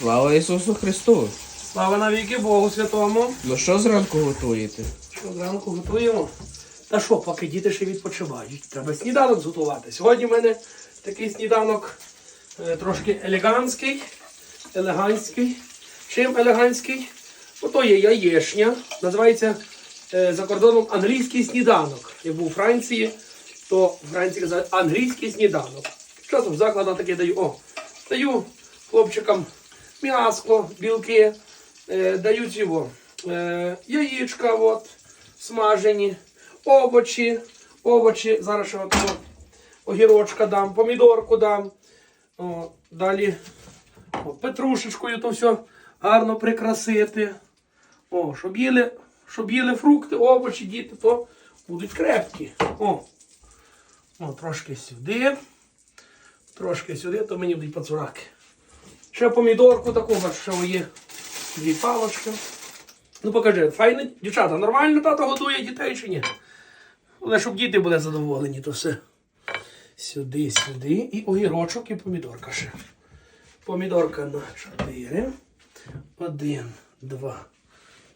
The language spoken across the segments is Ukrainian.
Слава Ісусу Христу! Слава навіки Богу Святому. Ну що зранку готуєте? Що зранку готуємо? Та що, поки діти ще відпочивають. Треба сніданок зготувати. Сьогодні в мене такий сніданок е, трошки елегантський. Елегантський. Чим елегантський? Ну, то є яєшня. Називається е, за кордоном англійський сніданок. Я був у Франції, то в Франції казали англійський сніданок. Часом в закладах таке даю. О, даю хлопчикам м'яско, білки, е, дають його е, яєчка, от, смажені, овочі, овочі, зараз ще от, от, огірочка дам, помідорку дам. О, далі о, петрушечкою то все гарно прикрасити. О, щоб їли, щоб їли фрукти, овочі, діти, то будуть крепкі. О, о, трошки сюди. Трошки сюди, то мені будуть пацураки. Ще помідорку такого, що є дві палочки. Ну покажи, файно, дівчата, нормально тато годує дітей чи ні? Але щоб діти були задоволені, то все. Сюди, сюди. І огірочок, і помідорка ще. Помідорка на 4. Один, два,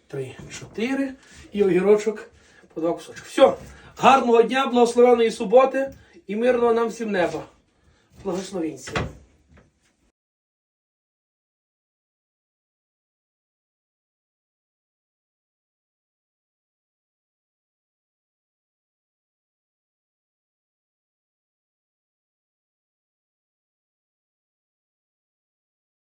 три, чотири. І огірочок по два кусочки. Все. Гарного дня, благословеної суботи і мирного нам всім неба. Благословінця.